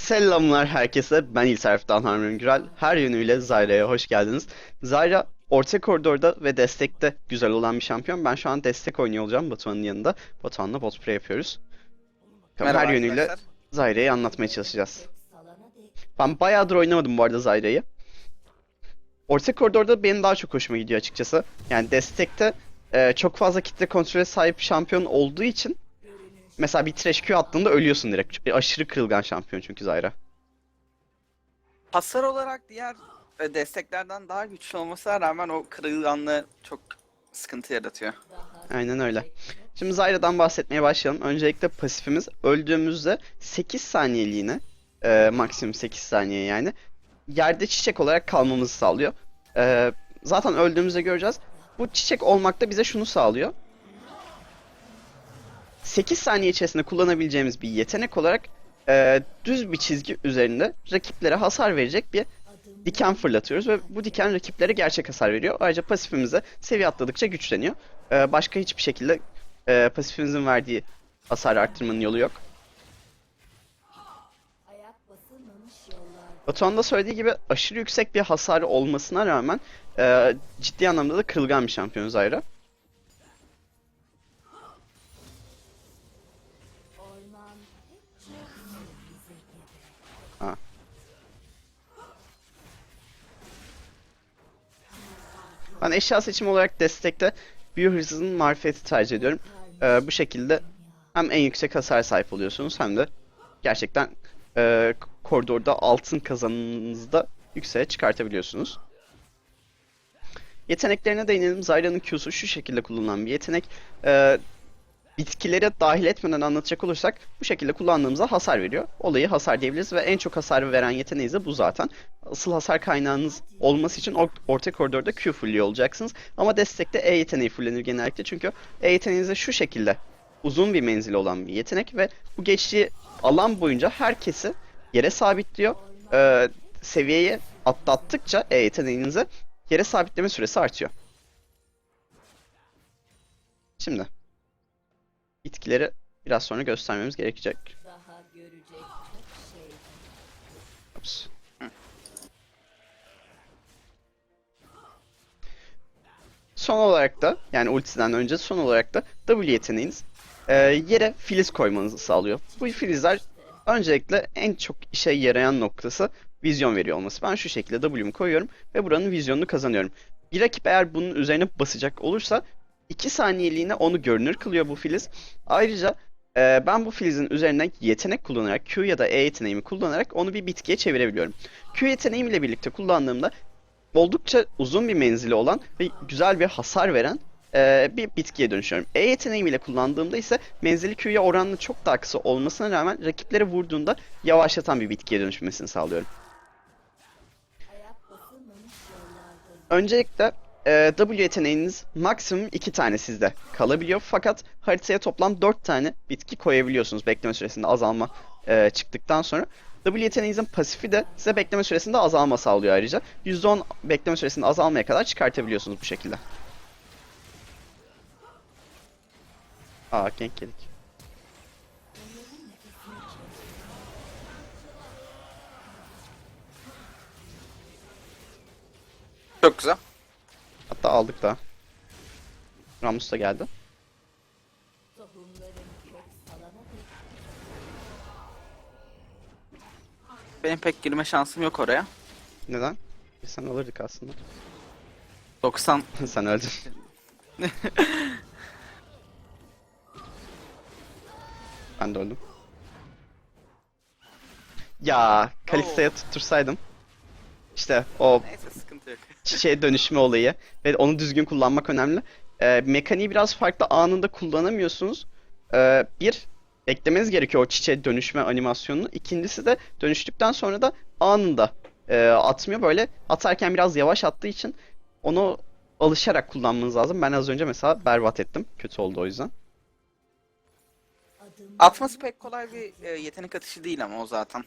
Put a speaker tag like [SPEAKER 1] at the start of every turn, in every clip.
[SPEAKER 1] Selamlar herkese. Ben İlterf'ten Harun Gürel. Her yönüyle Zyra'ya hoş geldiniz. Zyra orta koridorda ve destekte güzel olan bir şampiyon. Ben şu an destek oynuyor olacağım Batuhan'ın yanında. Batuhan'la bot play yapıyoruz.
[SPEAKER 2] Merhaba
[SPEAKER 1] her yönüyle. Zyra'yı anlatmaya çalışacağız. Ben bayağıdır oynamadım bu arada Zyra'yı. Orta koridorda benim daha çok hoşuma gidiyor açıkçası. Yani destekte e, çok fazla kitle kontrole sahip şampiyon olduğu için mesela bir trash Q attığında ölüyorsun direkt. Bir aşırı kırılgan şampiyon çünkü Zyra.
[SPEAKER 2] Hasar olarak diğer e, desteklerden daha güçlü olmasına rağmen o kırılganlığı çok sıkıntı yaratıyor.
[SPEAKER 1] Aynen öyle. Şimdi Zyra'dan bahsetmeye başlayalım. Öncelikle pasifimiz öldüğümüzde 8 saniyeliğine e, maksimum 8 saniye yani yerde çiçek olarak kalmamızı sağlıyor. E, zaten öldüğümüzde göreceğiz. Bu çiçek olmak da bize şunu sağlıyor. 8 saniye içerisinde kullanabileceğimiz bir yetenek olarak e, düz bir çizgi üzerinde rakiplere hasar verecek bir diken fırlatıyoruz ve bu diken rakiplere gerçek hasar veriyor. Ayrıca pasifimiz de seviye atladıkça güçleniyor. Ee, başka hiçbir şekilde e, pasifimizin verdiği hasar arttırmanın yolu yok. Batuhan da söylediği gibi aşırı yüksek bir hasarı olmasına rağmen e, ciddi anlamda da kırılgan bir şampiyon Zyra. Ben eşya seçimi olarak destekte büyü hırsızın marifeti tercih ediyorum. Ee, bu şekilde hem en yüksek hasar sahip oluyorsunuz hem de gerçekten e, koridorda altın kazanınızı da yükseğe çıkartabiliyorsunuz. Yeteneklerine değinelim. Zyra'nın Q'su şu şekilde kullanılan bir yetenek. Ee, bitkilere dahil etmeden anlatacak olursak bu şekilde kullandığımızda hasar veriyor. Olayı hasar diyebiliriz ve en çok hasar veren yeteneğiniz de bu zaten. Asıl hasar kaynağınız olması için or- orta koridorda Q fulluyor olacaksınız. Ama destekte E yeteneği fullenir genellikle çünkü E yeteneğiniz de şu şekilde uzun bir menzili olan bir yetenek ve bu geçtiği alan boyunca herkesi yere sabitliyor. Ee, seviyeyi atlattıkça E yeteneğinizi yere sabitleme süresi artıyor. Şimdi bitkileri biraz sonra göstermemiz gerekecek. Ups. Son olarak da yani ultiden önce son olarak da W yeteneğiniz e, yere filiz koymanızı sağlıyor. Bu filizler öncelikle en çok işe yarayan noktası vizyon veriyor olması. Ben şu şekilde W'mu koyuyorum ve buranın vizyonunu kazanıyorum. Bir rakip eğer bunun üzerine basacak olursa 2 saniyeliğine onu görünür kılıyor bu filiz. Ayrıca e, ben bu filizin üzerinden yetenek kullanarak Q ya da E yeteneğimi kullanarak onu bir bitkiye çevirebiliyorum. Q yeteneğimle birlikte kullandığımda oldukça uzun bir menzili olan ve güzel bir hasar veren e, bir bitkiye dönüşüyorum. E yeteneğimiyle kullandığımda ise menzili Q'ya oranla çok daha kısa olmasına rağmen rakiplere vurduğunda yavaşlatan bir bitkiye dönüşmesini sağlıyorum. Öncelikle e, W yeteneğiniz maksimum 2 tane sizde kalabiliyor. Fakat haritaya toplam 4 tane bitki koyabiliyorsunuz bekleme süresinde azalma e, çıktıktan sonra. W yeteneğinizin pasifi de size bekleme süresinde azalma sağlıyor ayrıca. %10 bekleme süresinde azalmaya kadar çıkartabiliyorsunuz bu şekilde. Aa gank yedik.
[SPEAKER 2] Çok güzel.
[SPEAKER 1] Hatta aldık da. Ramus da geldi.
[SPEAKER 2] Benim pek girme şansım yok oraya.
[SPEAKER 1] Neden? Sen alırdık aslında.
[SPEAKER 2] 90
[SPEAKER 1] Sen öldün. ben de öldüm. Ya Kalista'ya tuttursaydım. İşte o
[SPEAKER 2] neyse.
[SPEAKER 1] Çiçeğe dönüşme olayı ve onu düzgün kullanmak önemli. Ee, mekaniği biraz farklı anında kullanamıyorsunuz. Ee, bir, eklemeniz gerekiyor o çiçeğe dönüşme animasyonunu. İkincisi de dönüştükten sonra da anında e, atmıyor. Böyle atarken biraz yavaş attığı için onu alışarak kullanmanız lazım. Ben az önce mesela berbat ettim. Kötü oldu o yüzden.
[SPEAKER 2] Atması pek kolay bir e, yetenek atışı değil ama o zaten.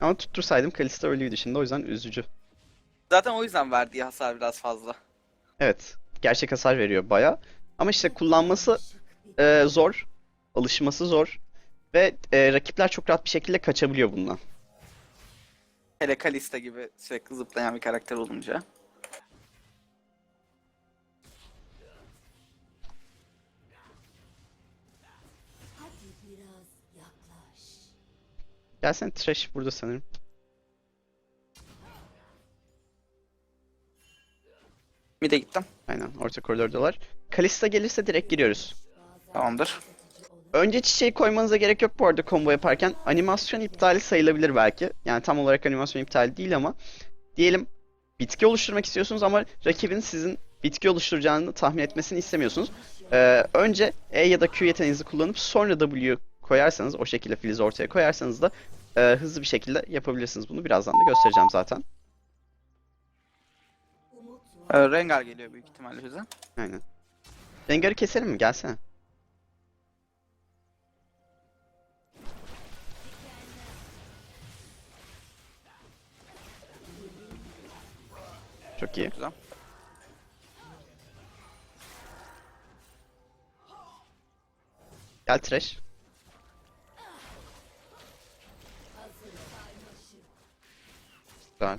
[SPEAKER 1] Ama tuttursaydım Kalista ölüydü şimdi o yüzden üzücü.
[SPEAKER 2] Zaten o yüzden verdiği hasar biraz fazla.
[SPEAKER 1] Evet. Gerçek hasar veriyor baya. Ama işte kullanması e, zor. Alışması zor. Ve e, rakipler çok rahat bir şekilde kaçabiliyor bundan.
[SPEAKER 2] Hele Kalista gibi sürekli zıplayan bir karakter olunca.
[SPEAKER 1] Gelsene Thresh burada sanırım.
[SPEAKER 2] Bir de gittim.
[SPEAKER 1] Aynen orta koridordalar. Kalista gelirse direkt giriyoruz.
[SPEAKER 2] Tamamdır.
[SPEAKER 1] Önce çiçeği koymanıza gerek yok bu arada combo yaparken. Animasyon iptali sayılabilir belki. Yani tam olarak animasyon iptali değil ama. Diyelim bitki oluşturmak istiyorsunuz ama rakibin sizin bitki oluşturacağını tahmin etmesini istemiyorsunuz. Ee, önce E ya da Q yeteneğinizi kullanıp sonra W koyarsanız o şekilde filizi ortaya koyarsanız da e, hızlı bir şekilde yapabilirsiniz bunu. Birazdan da göstereceğim zaten.
[SPEAKER 2] Ee, Rengar geliyor büyük ihtimalle bize.
[SPEAKER 1] Aynen. Rengar'ı keselim mi? Gelsene. Çok iyi.
[SPEAKER 2] Güzel.
[SPEAKER 1] Gel Thresh. Güzel.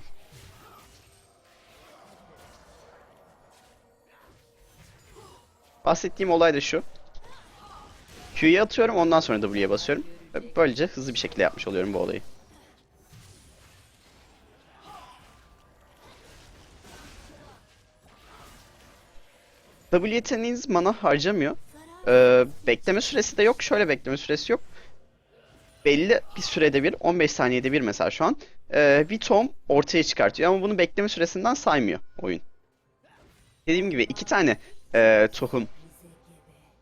[SPEAKER 1] Bahsettiğim olay da şu. Q'yu atıyorum ondan sonra W'ye basıyorum. Böylece hızlı bir şekilde yapmış oluyorum bu olayı. W yeteneğiniz mana harcamıyor. Ee, bekleme süresi de yok. Şöyle bekleme süresi yok. Belli bir sürede bir, 15 saniyede bir mesela şu an ee, bir tohum ortaya çıkartıyor. Ama bunu bekleme süresinden saymıyor oyun. Dediğim gibi iki tane ee, tohum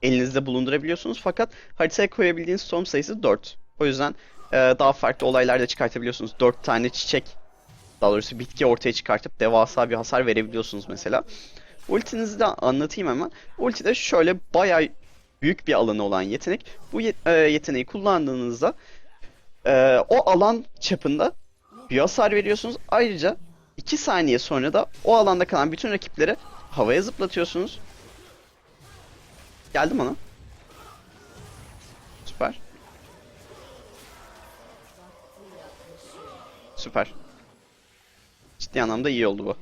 [SPEAKER 1] elinizde bulundurabiliyorsunuz. Fakat haritaya koyabildiğiniz tohum sayısı 4. O yüzden ee, daha farklı olaylar da çıkartabiliyorsunuz. 4 tane çiçek, daha doğrusu bitki ortaya çıkartıp devasa bir hasar verebiliyorsunuz mesela. Ultinizi de anlatayım hemen. Ulti de şöyle bayağı büyük bir alanı olan yetenek. Bu e, yeteneği kullandığınızda e, o alan çapında bir hasar veriyorsunuz. Ayrıca 2 saniye sonra da o alanda kalan bütün rakipleri havaya zıplatıyorsunuz. Geldi mi ona? Süper. Süper. Ciddi anlamda iyi oldu bu.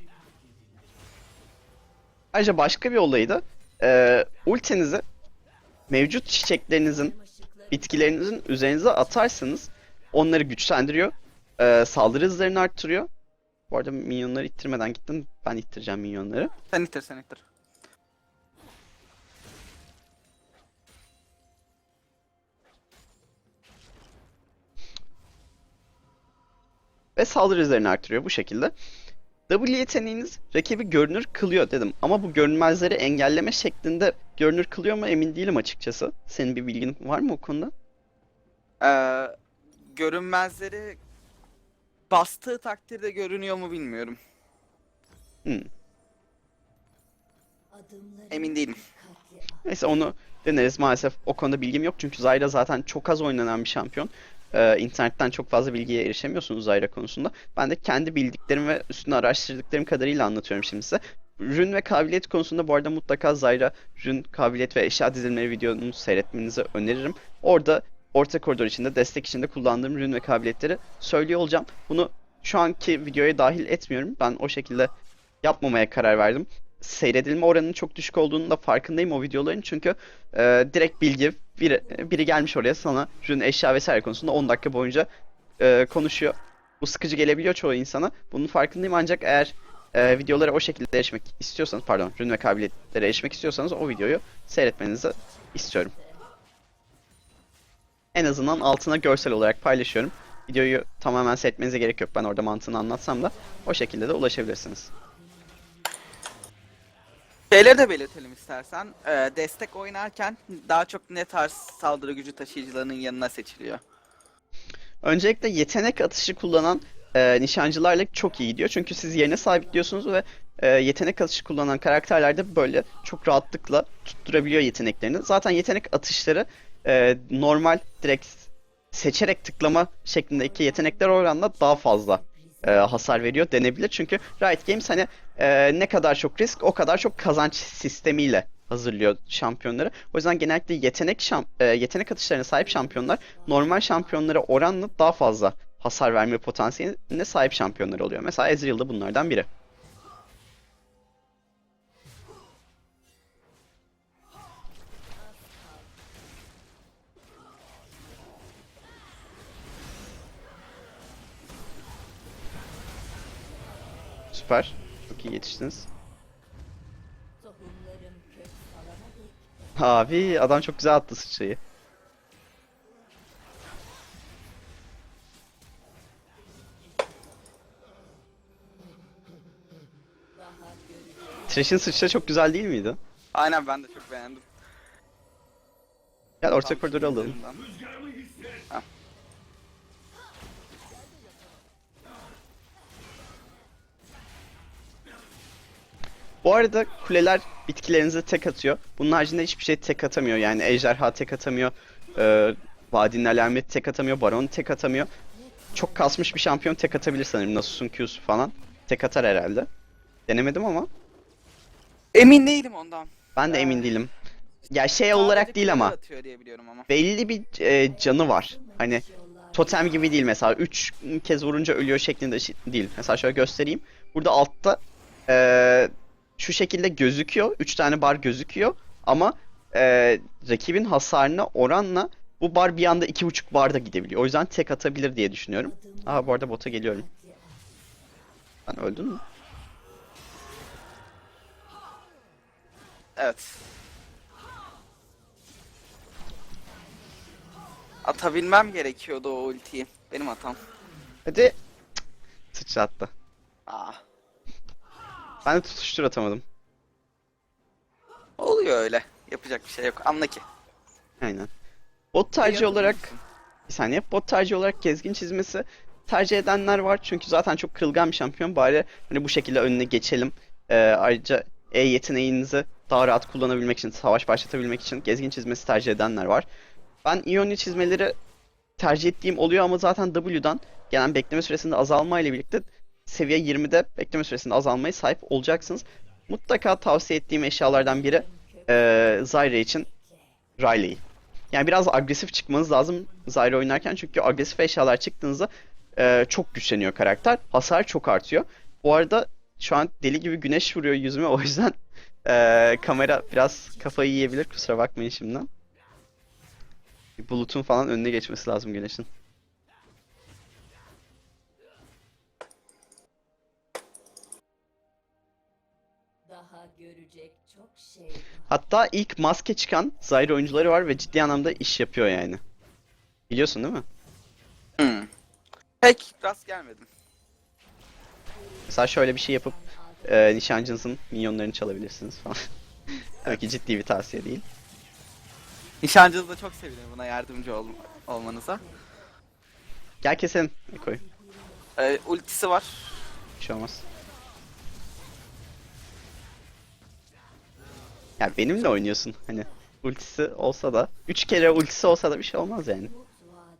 [SPEAKER 1] Ayrıca başka bir olayı da e, ultinizi mevcut çiçeklerinizin, bitkilerinizin üzerinize atarsanız onları güçlendiriyor. E, saldırı hızlarını arttırıyor. Bu arada minyonları ittirmeden gittim. Ben ittireceğim minyonları.
[SPEAKER 2] Sen ittir sen ittir.
[SPEAKER 1] Ve saldırı hızlarını arttırıyor bu şekilde. W yeteneğiniz rakibi görünür kılıyor dedim. Ama bu görünmezleri engelleme şeklinde görünür kılıyor mu emin değilim açıkçası. Senin bir bilgin var mı o konuda?
[SPEAKER 2] Ee, görünmezleri bastığı takdirde görünüyor mu bilmiyorum.
[SPEAKER 1] Hmm.
[SPEAKER 2] Emin değilim.
[SPEAKER 1] Neyse onu deneriz. Maalesef o konuda bilgim yok. Çünkü Zyra zaten çok az oynanan bir şampiyon. Ee, internetten çok fazla bilgiye erişemiyorsunuz Zyra konusunda. Ben de kendi bildiklerim ve üstüne araştırdıklarım kadarıyla anlatıyorum şimdi size. Rün ve kabiliyet konusunda bu arada mutlaka Zyra, rün, kabiliyet ve eşya dizilimleri videonu seyretmenizi öneririm. Orada orta koridor içinde, destek içinde kullandığım rün ve kabiliyetleri söylüyor olacağım. Bunu şu anki videoya dahil etmiyorum. Ben o şekilde yapmamaya karar verdim. Seyredilme oranının çok düşük olduğunu da farkındayım o videoların çünkü e, direkt bilgi biri, biri gelmiş oraya sana rün eşya vesaire konusunda 10 dakika boyunca e, konuşuyor. Bu sıkıcı gelebiliyor çoğu insana. Bunun farkındayım ancak eğer e, videolara o şekilde erişmek istiyorsanız pardon rün ve kabiliyetlere erişmek istiyorsanız o videoyu seyretmenizi istiyorum. En azından altına görsel olarak paylaşıyorum. Videoyu tamamen seyretmenize gerek yok. Ben orada mantığını anlatsam da o şekilde de ulaşabilirsiniz.
[SPEAKER 2] Şeyleri de belirtelim istersen. Ee, destek oynarken daha çok ne tarz saldırı gücü taşıyıcılarının yanına seçiliyor.
[SPEAKER 1] Öncelikle yetenek atışı kullanan e, nişancılarla çok iyi gidiyor. Çünkü siz yerine sabitliyorsunuz ve e, yetenek atışı kullanan karakterler de böyle çok rahatlıkla tutturabiliyor yeteneklerini. Zaten yetenek atışları e, normal direkt seçerek tıklama şeklindeki yetenekler oranla daha fazla e, hasar veriyor denebilir. Çünkü Riot Games hani e, ne kadar çok risk o kadar çok kazanç sistemiyle hazırlıyor şampiyonları. O yüzden genellikle yetenek şam- e, yetenek atışlarına sahip şampiyonlar normal şampiyonlara oranla daha fazla hasar verme potansiyeline sahip şampiyonlar oluyor. Mesela Ezreal da bunlardan biri. Süper. Çok iyi yetiştiniz. Abi adam çok güzel attı sıçrayı. Thresh'in sıçra çok güzel değil miydi?
[SPEAKER 2] Aynen ben de çok beğendim.
[SPEAKER 1] Gel orta koridoru alalım.
[SPEAKER 2] üzerinden.
[SPEAKER 1] Bu arada kuleler bitkilerinize tek atıyor. Bunun haricinde hiçbir şey tek atamıyor. Yani ejderha tek atamıyor. E, Vadinin alameti tek atamıyor. Baron tek atamıyor. Çok kasmış bir şampiyon tek atabilir sanırım. Nasus'un Q'su falan. Tek atar herhalde. Denemedim ama.
[SPEAKER 2] Emin değilim ondan.
[SPEAKER 1] Ben de
[SPEAKER 2] Ee,
[SPEAKER 1] emin değilim. Ya şey olarak değil ama.
[SPEAKER 2] ama.
[SPEAKER 1] belli bir e, canı var. Hani totem gibi değil mesela 3 kez vurunca ölüyor şeklinde değil. Mesela şöyle göstereyim. Burada altta e, şu şekilde gözüküyor. 3 tane bar gözüküyor ama e, rakibin hasarına oranla bu bar bir anda 2.5 bar da gidebiliyor. O yüzden tek atabilir diye düşünüyorum. Aa bu arada bota geliyorum. Sen öldün mü?
[SPEAKER 2] Evet. Atabilmem gerekiyordu o ultiyi. Benim hatam.
[SPEAKER 1] Hadi. Sıçrattı.
[SPEAKER 2] Aa.
[SPEAKER 1] Ben de tutuştur atamadım.
[SPEAKER 2] Oluyor öyle. Yapacak bir şey yok. Anla ki.
[SPEAKER 1] Aynen. Bot tercih olarak? Bir saniye. Bot tercih olarak gezgin çizmesi tercih edenler var. Çünkü zaten çok kırılgan bir şampiyon. Bari hani bu şekilde önüne geçelim. Ee, ayrıca E yeteneğinizi daha rahat kullanabilmek için, savaş başlatabilmek için gezgin çizmesi tercih edenler var. Ben Ionia çizmeleri tercih ettiğim oluyor ama zaten W'dan gelen bekleme süresinde azalma ile birlikte seviye 20'de bekleme süresinde azalmaya sahip olacaksınız. Mutlaka tavsiye ettiğim eşyalardan biri ee, Zyra için Riley. Yani biraz agresif çıkmanız lazım Zyra oynarken çünkü agresif eşyalar çıktığınızda e, çok güçleniyor karakter. Hasar çok artıyor. Bu arada şu an deli gibi güneş vuruyor yüzüme o yüzden e, kamera biraz kafayı yiyebilir kusura bakmayın şimdiden. Bulutun falan önüne geçmesi lazım güneşin. Hatta ilk maske çıkan Zyra oyuncuları var ve ciddi anlamda iş yapıyor yani. Biliyorsun değil mi?
[SPEAKER 2] Hmm. Pek rast gelmedim.
[SPEAKER 1] Mesela şöyle bir şey yapıp e, nişancınızın minyonlarını çalabilirsiniz falan. Tabii ki ciddi bir tavsiye değil.
[SPEAKER 2] Nişancınız da çok sevinirim buna yardımcı ol olmanıza.
[SPEAKER 1] Gel keselim Eko'yu.
[SPEAKER 2] Ee, ultisi var.
[SPEAKER 1] Bir şey olmaz. Ya benimle oynuyorsun hani. Ultisi olsa da. Üç kere ultisi olsa da bir şey olmaz yani.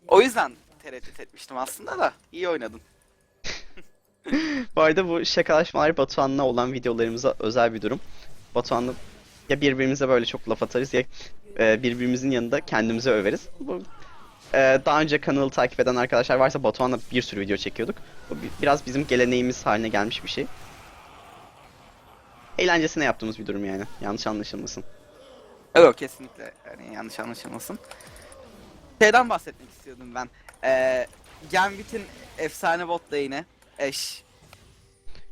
[SPEAKER 2] O yüzden tereddüt etmiştim aslında da. iyi oynadın.
[SPEAKER 1] Bu arada bu şakalaşmalar Batuhan'la olan videolarımıza özel bir durum. Batuhan'la ya birbirimize böyle çok laf atarız ya e, birbirimizin yanında kendimizi överiz. Bu e, daha önce kanalı takip eden arkadaşlar varsa Batuhan'la bir sürü video çekiyorduk. Bu bi- biraz bizim geleneğimiz haline gelmiş bir şey. Eğlencesine yaptığımız bir durum yani. Yanlış anlaşılmasın.
[SPEAKER 2] Yok kesinlikle yani yanlış anlaşılmasın. Şeyden bahsetmek istiyordum ben. Ee, Gambit'in efsane bot lane'i Eş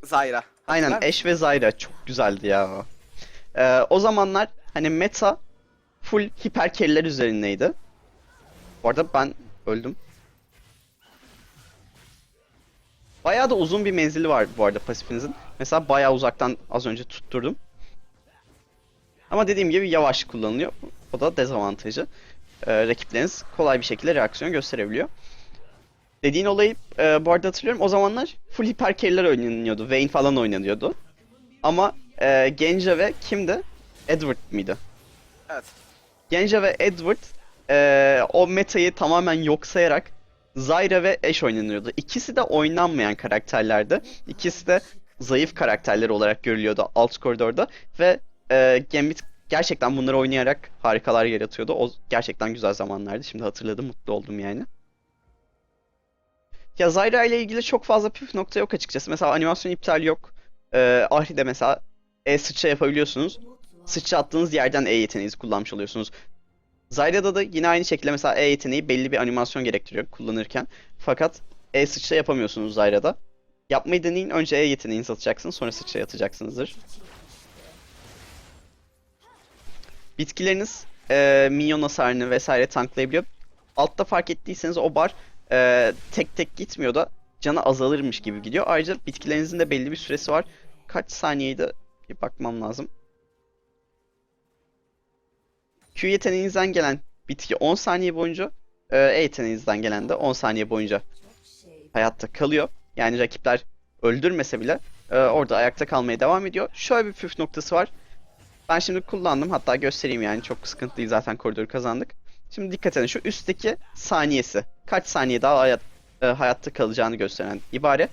[SPEAKER 2] Zyra.
[SPEAKER 1] Aynen Ashe ve Zyra çok güzeldi ya. o. Ee, o zamanlar hani meta full hiper carry'ler üzerindeydi. Bu arada ben öldüm. Bayağı da uzun bir menzili var bu arada pasifinizin. Mesela bayağı uzaktan az önce tutturdum. Ama dediğim gibi yavaş kullanılıyor. O da dezavantajı. Ee, rakipleriniz kolay bir şekilde reaksiyon gösterebiliyor. Dediğin olayı e, bu arada hatırlıyorum. O zamanlar full hiper carry'ler oynanıyordu. Vayne falan oynanıyordu. Ama e, Genja ve kimdi? Edward mıydı?
[SPEAKER 2] Evet.
[SPEAKER 1] Genja ve Edward e, o metayı tamamen yok sayarak Zyra ve Ashe oynanıyordu. İkisi de oynanmayan karakterlerdi. İkisi de zayıf karakterler olarak görülüyordu alt koridorda ve e, Gambit gerçekten bunları oynayarak harikalar yaratıyordu. O gerçekten güzel zamanlardı. Şimdi hatırladım, mutlu oldum yani. Ya Zyra ile ilgili çok fazla püf nokta yok açıkçası. Mesela animasyon iptali yok. Ee, Ahri'de mesela E sıçra yapabiliyorsunuz. Sıçra attığınız yerden E yeteneğinizi kullanmış oluyorsunuz. Zyra'da da yine aynı şekilde mesela E yeteneği belli bir animasyon gerektiriyor kullanırken. Fakat E sıçra yapamıyorsunuz Zyra'da. Yapmayı deneyin. Önce E yeteneğinizi atacaksınız. Sonra sıçra atacaksınızdır. Bitkileriniz e, minyon hasarını vesaire tanklayabiliyor. Altta fark ettiyseniz o bar e, tek tek gitmiyor da canı azalırmış gibi gidiyor. Ayrıca bitkilerinizin de belli bir süresi var. Kaç saniyeydi? Bir bakmam lazım. Q yeteneğinizden gelen bitki 10 saniye boyunca, e, E yeteneğinizden gelen de 10 saniye boyunca hayatta kalıyor. Yani rakipler öldürmese bile e, orada ayakta kalmaya devam ediyor. Şöyle bir püf noktası var. Ben şimdi kullandım. Hatta göstereyim yani. Çok sıkıntı değil zaten koridoru kazandık. Şimdi dikkat edin. Şu üstteki saniyesi. Kaç saniye daha hayat, e, hayatta kalacağını gösteren ibare.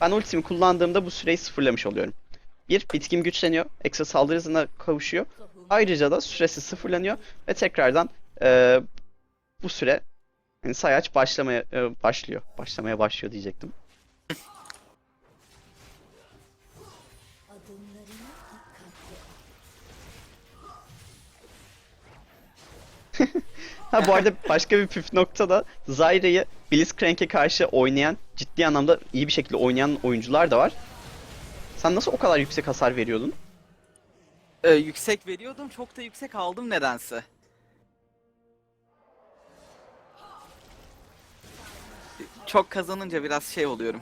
[SPEAKER 1] Ben ultimi kullandığımda bu süreyi sıfırlamış oluyorum. Bir, bitkim güçleniyor. Ekstra saldırı hızına kavuşuyor. Ayrıca da süresi sıfırlanıyor. Ve tekrardan e, bu süre yani sayaç başlamaya e, başlıyor. Başlamaya başlıyor diyecektim. Ha bu arada başka bir püf nokta da Zyra'yı Blitzcrank'e karşı oynayan, ciddi anlamda iyi bir şekilde oynayan oyuncular da var. Sen nasıl o kadar yüksek hasar veriyordun?
[SPEAKER 2] Ee, yüksek veriyordum. Çok da yüksek aldım nedense. Çok kazanınca biraz şey oluyorum.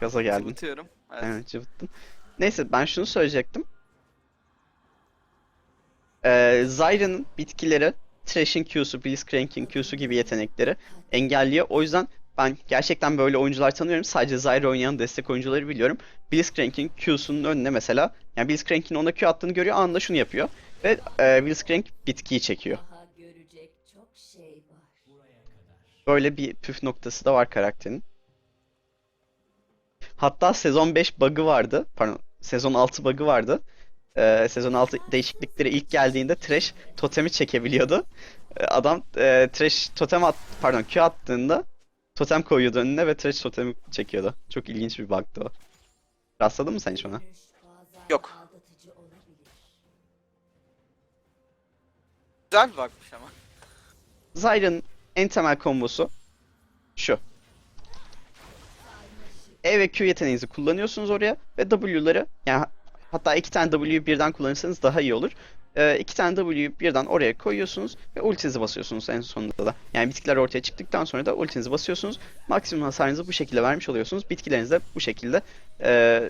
[SPEAKER 1] Gaza geldin.
[SPEAKER 2] Unutuyorum. Evet.
[SPEAKER 1] Evet, cıvıttın. Neyse ben şunu söyleyecektim. Ee, Zyra'nın bitkileri Thresh'in Q'su, Blitzcrank'in Q'su gibi yetenekleri engelliyor. O yüzden ben gerçekten böyle oyuncular tanıyorum. Sadece Zyra oynayan destek oyuncuları biliyorum. Blitzcrank'in Q'sunun önüne mesela, yani Blitzcrank'in ona Q attığını görüyor, anında şunu yapıyor. Ve e, Blitzcrank bitkiyi çekiyor.
[SPEAKER 3] Şey.
[SPEAKER 1] Böyle bir püf noktası da var karakterin. Hatta sezon 5 bug'ı vardı. Pardon, sezon 6 bug'ı vardı. Ee, sezon 6 değişiklikleri ilk geldiğinde Thresh totemi çekebiliyordu. Ee, adam e, Thresh totem at pardon Q attığında totem koyuyordu önüne ve Thresh totemi çekiyordu. Çok ilginç bir bug'tı o. Rastladın mı sen hiç ona?
[SPEAKER 2] Yok. Güzel bir bakmış ama.
[SPEAKER 1] Zyra'nın en temel kombosu şu. E ve Q yeteneğinizi kullanıyorsunuz oraya ve W'ları yani hatta iki tane W'yu birden kullanırsanız daha iyi olur. Ee, iki tane W'yu birden oraya koyuyorsunuz ve ultinizi basıyorsunuz en sonunda da. Yani bitkiler ortaya çıktıktan sonra da ultinizi basıyorsunuz. Maksimum hasarınızı bu şekilde vermiş oluyorsunuz. Bitkileriniz de bu şekilde e,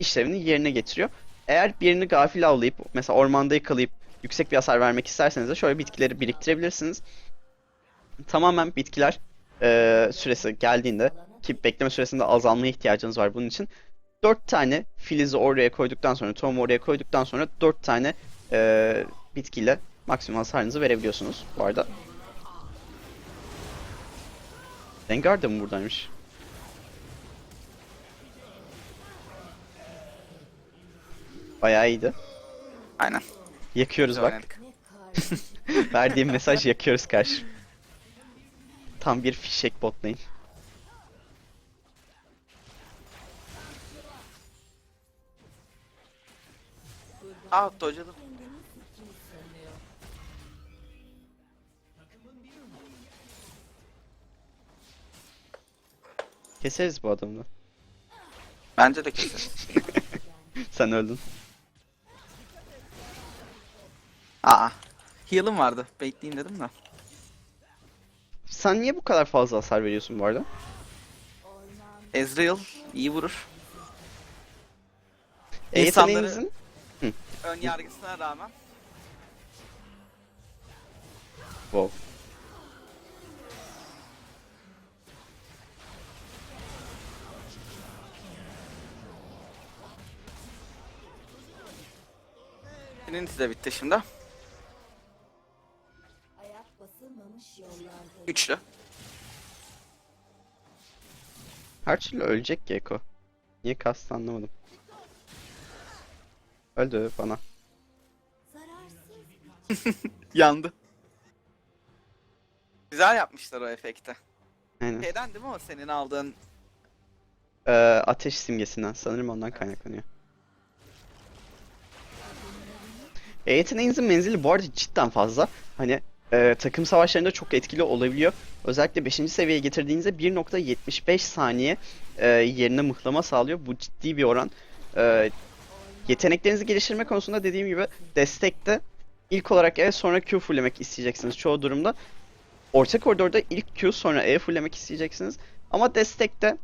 [SPEAKER 1] işlevini yerine getiriyor. Eğer birini gafil avlayıp mesela ormanda yakalayıp yüksek bir hasar vermek isterseniz de şöyle bitkileri biriktirebilirsiniz. Tamamen bitkiler e, süresi geldiğinde ki bekleme süresinde azalmaya ihtiyacınız var bunun için. 4 tane filizi oraya koyduktan sonra, tohumu oraya koyduktan sonra 4 tane e, bitkiyle maksimum hasarınızı verebiliyorsunuz bu arada. Rengar da mı buradaymış? Bayağı iyiydi.
[SPEAKER 2] Aynen.
[SPEAKER 1] Yakıyoruz
[SPEAKER 2] Güzel
[SPEAKER 1] bak. Verdiğim mesaj yakıyoruz karşı. Tam bir fişek botlayın.
[SPEAKER 3] Zeki sanıyor.
[SPEAKER 1] Keseriz bu adamı. da.
[SPEAKER 2] Bence de kesin.
[SPEAKER 1] Sen öldün.
[SPEAKER 2] Aa. Heal'ım vardı. Bekleyeyim dedim de.
[SPEAKER 1] Sen niye bu kadar fazla hasar veriyorsun bu arada?
[SPEAKER 2] Ezreal iyi vurur.
[SPEAKER 1] E
[SPEAKER 2] İnsanları-
[SPEAKER 1] yeteneğinizin
[SPEAKER 2] Ön yargısına rağmen.
[SPEAKER 1] Wow.
[SPEAKER 2] Senin de bitti şimdi.
[SPEAKER 3] Ayak basılmamış yollarda.
[SPEAKER 2] Güçlü.
[SPEAKER 1] Her türlü ölecek Gecko. Niye kastı anlamadım. Öldü bana.
[SPEAKER 2] Yandı. Güzel yapmışlar o efekti.
[SPEAKER 1] Aynen.
[SPEAKER 2] Şeyden değil mi o senin aldığın?
[SPEAKER 1] Ee, ateş simgesinden sanırım ondan kaynaklanıyor. E, yeteneğinizin menzili bu arada cidden fazla. Hani e, takım savaşlarında çok etkili olabiliyor. Özellikle 5. seviyeye getirdiğinizde 1.75 saniye e, yerine mıhlama sağlıyor. Bu ciddi bir oran. E, yeteneklerinizi geliştirme konusunda dediğim gibi destekte ilk olarak E sonra Q fulllemek isteyeceksiniz çoğu durumda. Orta koridorda ilk Q sonra E fulllemek isteyeceksiniz. Ama destekte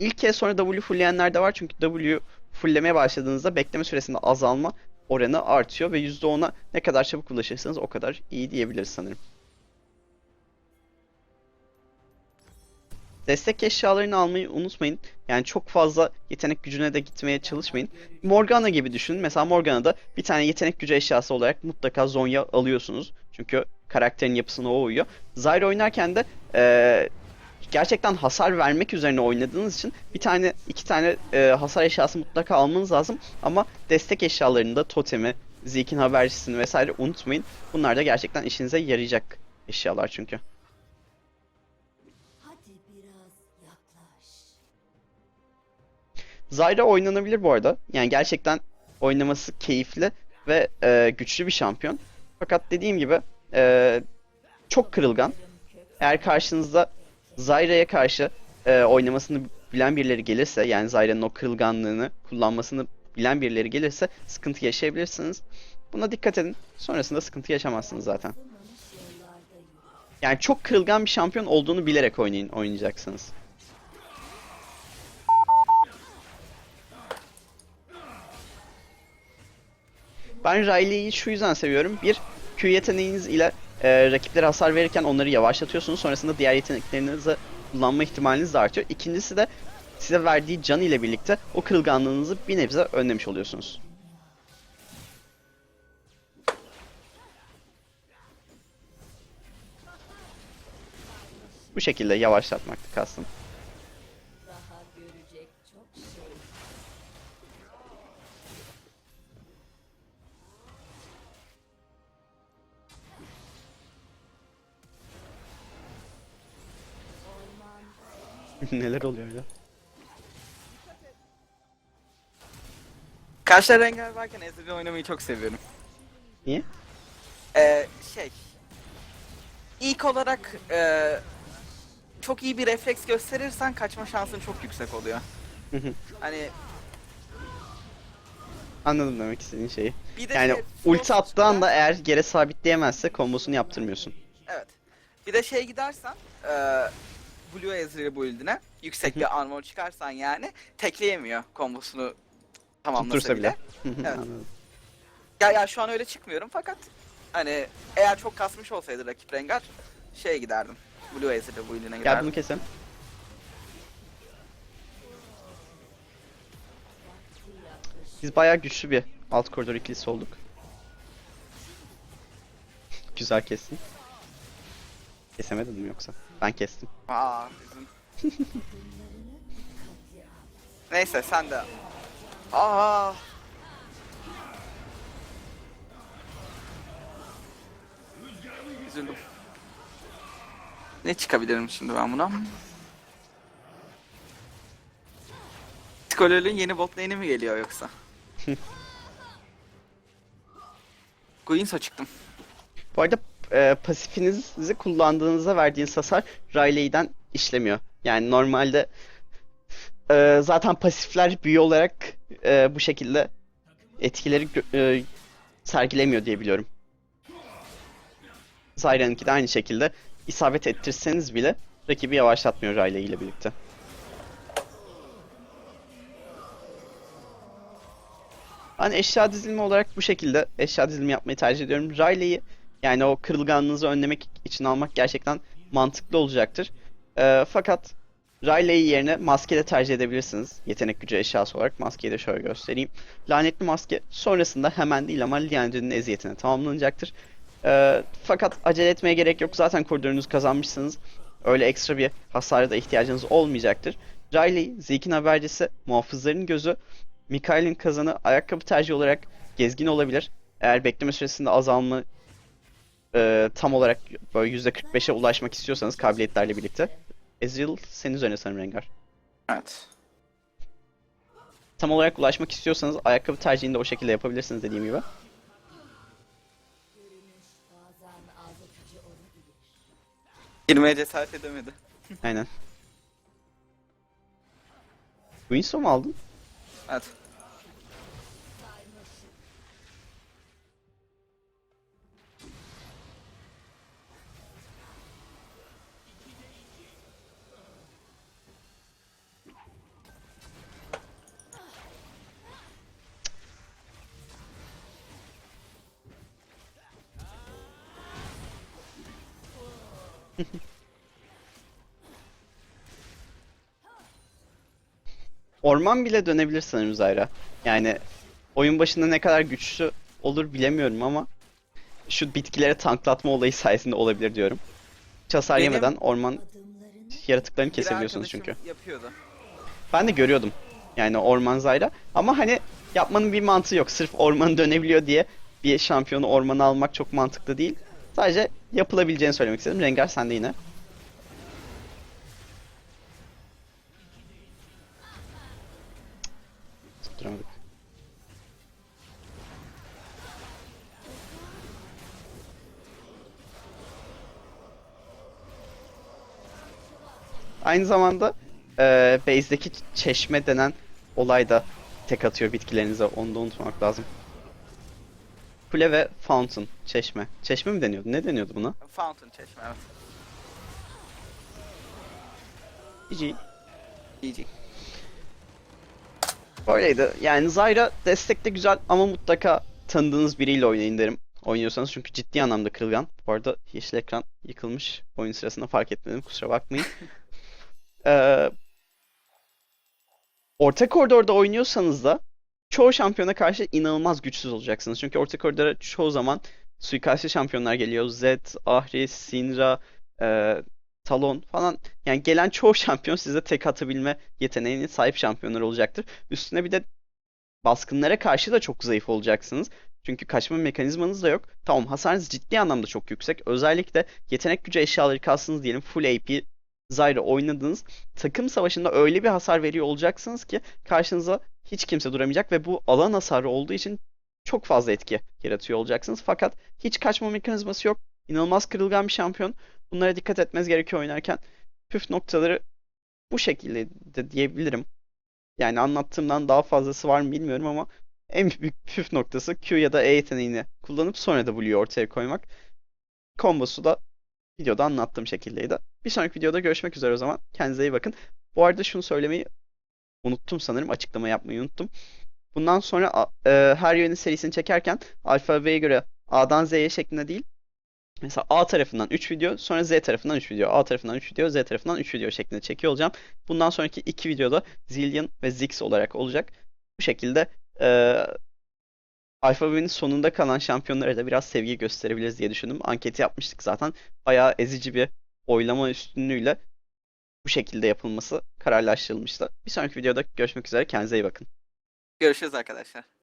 [SPEAKER 1] İlk E sonra W fullleyenler de var çünkü W fulllemeye başladığınızda bekleme süresinde azalma oranı artıyor ve %10'a ne kadar çabuk ulaşırsanız o kadar iyi diyebiliriz sanırım. Destek eşyalarını almayı unutmayın. Yani çok fazla yetenek gücüne de gitmeye çalışmayın. Morgana gibi düşünün. Mesela Morgana'da bir tane yetenek gücü eşyası olarak mutlaka Zonya alıyorsunuz. Çünkü karakterin yapısına o uyuyor. Zyra oynarken de eee, gerçekten hasar vermek üzerine oynadığınız için bir tane iki tane e, hasar eşyası mutlaka almanız lazım ama destek eşyalarında totemi, Zeke'in habercisini vesaire unutmayın. Bunlar da gerçekten işinize yarayacak eşyalar çünkü. Zyra oynanabilir bu arada. Yani gerçekten oynaması keyifli ve e, güçlü bir şampiyon. Fakat dediğim gibi e, çok kırılgan. Eğer karşınızda Zyra'ya karşı e, oynamasını bilen birileri gelirse yani Zyra'nın o kırılganlığını kullanmasını bilen birileri gelirse sıkıntı yaşayabilirsiniz. Buna dikkat edin. Sonrasında sıkıntı yaşamazsınız zaten. Yani çok kırılgan bir şampiyon olduğunu bilerek oynayın, oynayacaksınız. Ben Riley'i şu yüzden seviyorum. Bir, Q yeteneğiniz ile e, rakiplere hasar verirken onları yavaşlatıyorsunuz. Sonrasında diğer yeteneklerinizi kullanma ihtimaliniz de artıyor. İkincisi de size verdiği can ile birlikte o kırılganlığınızı bir nebze önlemiş oluyorsunuz. Bu şekilde yavaşlatmaktı kastım. Neler oluyor ya?
[SPEAKER 2] Karşılar engel varken Ezreal oynamayı çok seviyorum.
[SPEAKER 1] Niye?
[SPEAKER 2] Ee, şey. İlk olarak e, çok iyi bir refleks gösterirsen kaçma şansın çok yüksek oluyor. Hani
[SPEAKER 1] Anladım demek istediğin şeyi.
[SPEAKER 2] bir de
[SPEAKER 1] Yani
[SPEAKER 2] şey,
[SPEAKER 1] ulti attığı anda eğer yere sabitleyemezse kombosunu yaptırmıyorsun.
[SPEAKER 2] Evet. Bir de şey gidersen e, Blue Ezreal build'ine yüksek bir armor çıkarsan yani tekleyemiyor kombosunu tamamlasa
[SPEAKER 1] Tuttursa
[SPEAKER 2] bile.
[SPEAKER 1] bile.
[SPEAKER 2] Evet.
[SPEAKER 1] Anladım.
[SPEAKER 2] Ya, ya şu an öyle çıkmıyorum fakat hani eğer çok kasmış olsaydı rakip Rengar şeye giderdim. Blue Ezreal build'ine
[SPEAKER 1] Gel
[SPEAKER 2] giderdim.
[SPEAKER 1] bunu keselim. Biz bayağı güçlü bir alt koridor ikilisi olduk. Güzel kestin. Kesemedin mi yoksa? Ben kestim.
[SPEAKER 2] Aa, bizim. Neyse sen de. Aa. Üzüldüm. Ne çıkabilirim şimdi ben buna? Skolol'ün yeni bot lane'i mi geliyor yoksa? Guinsoo çıktım.
[SPEAKER 1] Bu arada e, pasifinizi kullandığınızda verdiğiniz hasar Riley'den işlemiyor. Yani normalde e, zaten pasifler büyü olarak e, bu şekilde etkileri e, sergilemiyor diye biliyorum. Zyra'nınki de aynı şekilde isabet ettirseniz bile rakibi yavaşlatmıyor Riley ile birlikte. Ben eşya dizilimi olarak bu şekilde eşya dizilimi yapmayı tercih ediyorum. Riley'i yani o kırılganlığınızı önlemek için almak gerçekten mantıklı olacaktır. Ee, fakat Riley yerine maske de tercih edebilirsiniz. Yetenek gücü eşyası olarak maskeyi de şöyle göstereyim. Lanetli maske sonrasında hemen değil ama Liandry'nin eziyetine tamamlanacaktır. Ee, fakat acele etmeye gerek yok. Zaten koridorunuzu kazanmışsınız. Öyle ekstra bir hasara da ihtiyacınız olmayacaktır. Riley, Zeke'in habercisi, muhafızların gözü, Mikael'in kazanı ayakkabı tercihi olarak gezgin olabilir. Eğer bekleme süresinde azalma e, tam olarak böyle %45'e ulaşmak istiyorsanız kabiliyetlerle birlikte Ezreal senin üzerine sanırım Rengar.
[SPEAKER 2] Evet.
[SPEAKER 1] Tam olarak ulaşmak istiyorsanız ayakkabı tercihini de o şekilde yapabilirsiniz dediğim gibi.
[SPEAKER 2] Girmeye cesaret edemedi.
[SPEAKER 1] Aynen. Winston mu aldın?
[SPEAKER 2] Evet.
[SPEAKER 1] Orman bile dönebilir sanırım Zyra. Yani oyun başında ne kadar güçlü olur bilemiyorum ama şu bitkilere tanklatma olayı sayesinde olabilir diyorum. Hiç hasar
[SPEAKER 2] Benim-
[SPEAKER 1] yemeden orman yaratıklarını kesebiliyorsunuz çünkü.
[SPEAKER 2] yapıyordu.
[SPEAKER 1] Ben de görüyordum. Yani orman Zyra. Ama hani yapmanın bir mantığı yok. Sırf ormanı dönebiliyor diye bir şampiyonu ormana almak çok mantıklı değil. Sadece yapılabileceğini söylemek istedim. Rengar sende yine. Aynı zamanda eee base'deki çeşme denen olay da tek atıyor bitkilerinize. Onu da unutmamak lazım. Kule ve fountain, çeşme. Çeşme mi deniyordu? Ne deniyordu buna?
[SPEAKER 2] Fountain çeşme evet.
[SPEAKER 1] GG.
[SPEAKER 2] GG.
[SPEAKER 1] Böyleydi. Yani Zyra destekte güzel ama mutlaka tanıdığınız biriyle oynayın derim. Oynuyorsanız çünkü ciddi anlamda kırılgan. Bu arada yeşil ekran yıkılmış. Oyun sırasında fark etmedim. Kusura bakmayın. Ee, orta koridorda oynuyorsanız da çoğu şampiyona karşı inanılmaz güçsüz olacaksınız. Çünkü orta koridora çoğu zaman suikastçı şampiyonlar geliyor. Zed, Ahri, Syndra, e, Talon falan. Yani gelen çoğu şampiyon size tek atabilme yeteneğine sahip şampiyonlar olacaktır. Üstüne bir de baskınlara karşı da çok zayıf olacaksınız. Çünkü kaçma mekanizmanız da yok. Tamam hasarınız ciddi anlamda çok yüksek. Özellikle yetenek gücü eşyaları kalsınız diyelim full AP Zyra oynadığınız takım savaşında öyle bir hasar veriyor olacaksınız ki karşınıza hiç kimse duramayacak ve bu alan hasarı olduğu için çok fazla etki yaratıyor olacaksınız. Fakat hiç kaçma mekanizması yok. İnanılmaz kırılgan bir şampiyon. Bunlara dikkat etmeniz gerekiyor oynarken. Püf noktaları bu şekilde de diyebilirim. Yani anlattığımdan daha fazlası var mı bilmiyorum ama en büyük püf noktası Q ya da E yeteneğini kullanıp sonra W'yu ortaya koymak. Kombosu da videoda anlattığım şekildeydi. Bir sonraki videoda görüşmek üzere o zaman. Kendinize iyi bakın. Bu arada şunu söylemeyi unuttum sanırım. Açıklama yapmayı unuttum. Bundan sonra e, her yönün serisini çekerken alfabeye göre A'dan Z'ye şeklinde değil. Mesela A tarafından 3 video, sonra Z tarafından 3 video, A tarafından 3 video, Z tarafından 3 video şeklinde çekiyor olacağım. Bundan sonraki iki videoda Zillion ve Ziggs olarak olacak. Bu şekilde e, alfabenin sonunda kalan şampiyonlara da biraz sevgi gösterebiliriz diye düşündüm. Anketi yapmıştık zaten. Bayağı ezici bir oylama üstünlüğüyle bu şekilde yapılması kararlaştırılmıştı. Bir sonraki videoda görüşmek üzere. Kendinize iyi bakın.
[SPEAKER 2] Görüşürüz arkadaşlar.